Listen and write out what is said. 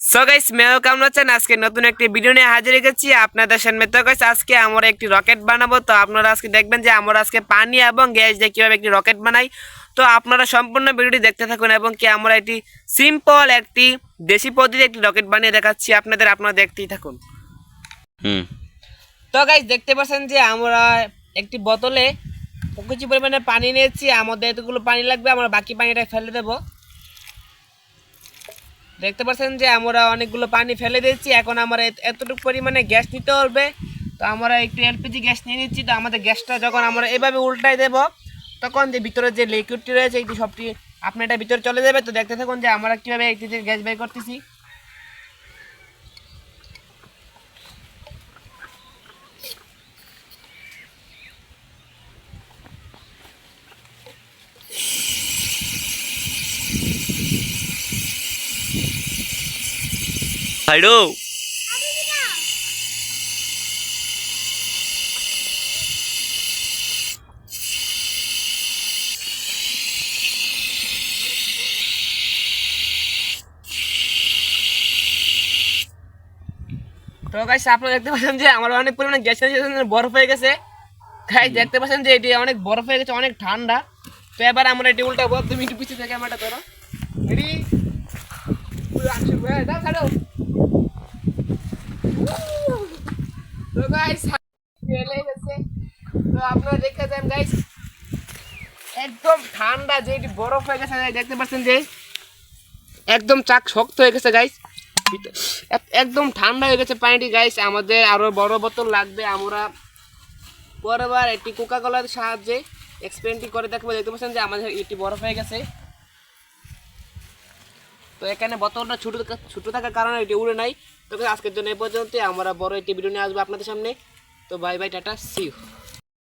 So guys মেও কেমন আজকে নতুন একটি ভিডিও নিয়ে হাজির হয়েছি আপনাদের সামনে। তো গাইস আজকে আমরা একটি রকেট বানাবো। তো আপনারা আজকে দেখবেন যে আমরা আজকে পানি এবং গ্যাস দিয়ে কীভাবে একটি রকেট বানাই। তো আপনারা সম্পূর্ণ ভিডিওটি দেখতে থাকুন এবং কি আমরা একটি সিম্পল একটি দেশি পদ্ধতি একটি রকেট বানিয়ে দেখাচ্ছি। আপনাদের আপনারা দেখতেই থাকুন। হুম। তো গাইস দেখতে পাচ্ছেন যে আমরা একটি বোতলে কিছু পরিমাণে পানি নিয়েছি। আমাদের এতগুলো পানি লাগবে আমরা বাকি পানিটা ফেলে দেব। দেখতে পাচ্ছেন যে আমরা অনেকগুলো পানি ফেলে দিয়েছি, এখন আমরা এত- এতটুকু পরিমাণে গ্যাস নিতে হবে। তো আমরা একটু এলপিজি গ্যাস নিয়ে নিচ্ছি, তো আমাদের গ্যাসটা যখন আমরা এভাবে উল্টাই দেব, তখন যে ভিতরে যে লিকুইডটি রয়েছে এটি সবটি আপনার এটা ভিতরে চলে যাবে। তো দেখতে থাকুন যে আমরা কীভাবে একটি গ্যাস বের করতেছি। হাইডো তো গাইস আপনারা দেখতে পাচ্ছেন যে আমার অনেক পরিমাণে গ্যাস গ্যাসের বরফ হয়ে গেছে। গাইস দেখতে পাচ্ছেন যে এটি অনেক বরফ হয়ে গেছে, অনেক ঠান্ডা। তো এবার আমরা এটি উল্টাবো। তুমি একটু পিছিয়ে থেকে আমারটা ধরো। রেডি তো গাইস একদম ঠান্ডা, যে এটি বরফ হয়ে গেছে দেখতে পাচ্ছেন যে একদম চাক শক্ত হয়ে গেছে গাইস একদম ঠান্ডা হয়ে গেছে পানিটি গাইস আমাদের আরও বড় বোতল লাগবে, আমরা পরেরবার একটি কোকা কোলার সাহায্যে এক্সপেরিমেন্টটি করে দেখব। দেখতে পাচ্ছেন যে আমাদের এটি বরফ হয়ে গেছে। তো এখানে বর্তমানটা ছোটো ছোটো থাকার কারণে এটি উড়ে নাই। তো আজকের জন্য এই পর্যন্ত আমরা বড় একটি ভিডিও নিয়ে আসব আপনাদের সামনে। তো বাই বাই টাটা সিউ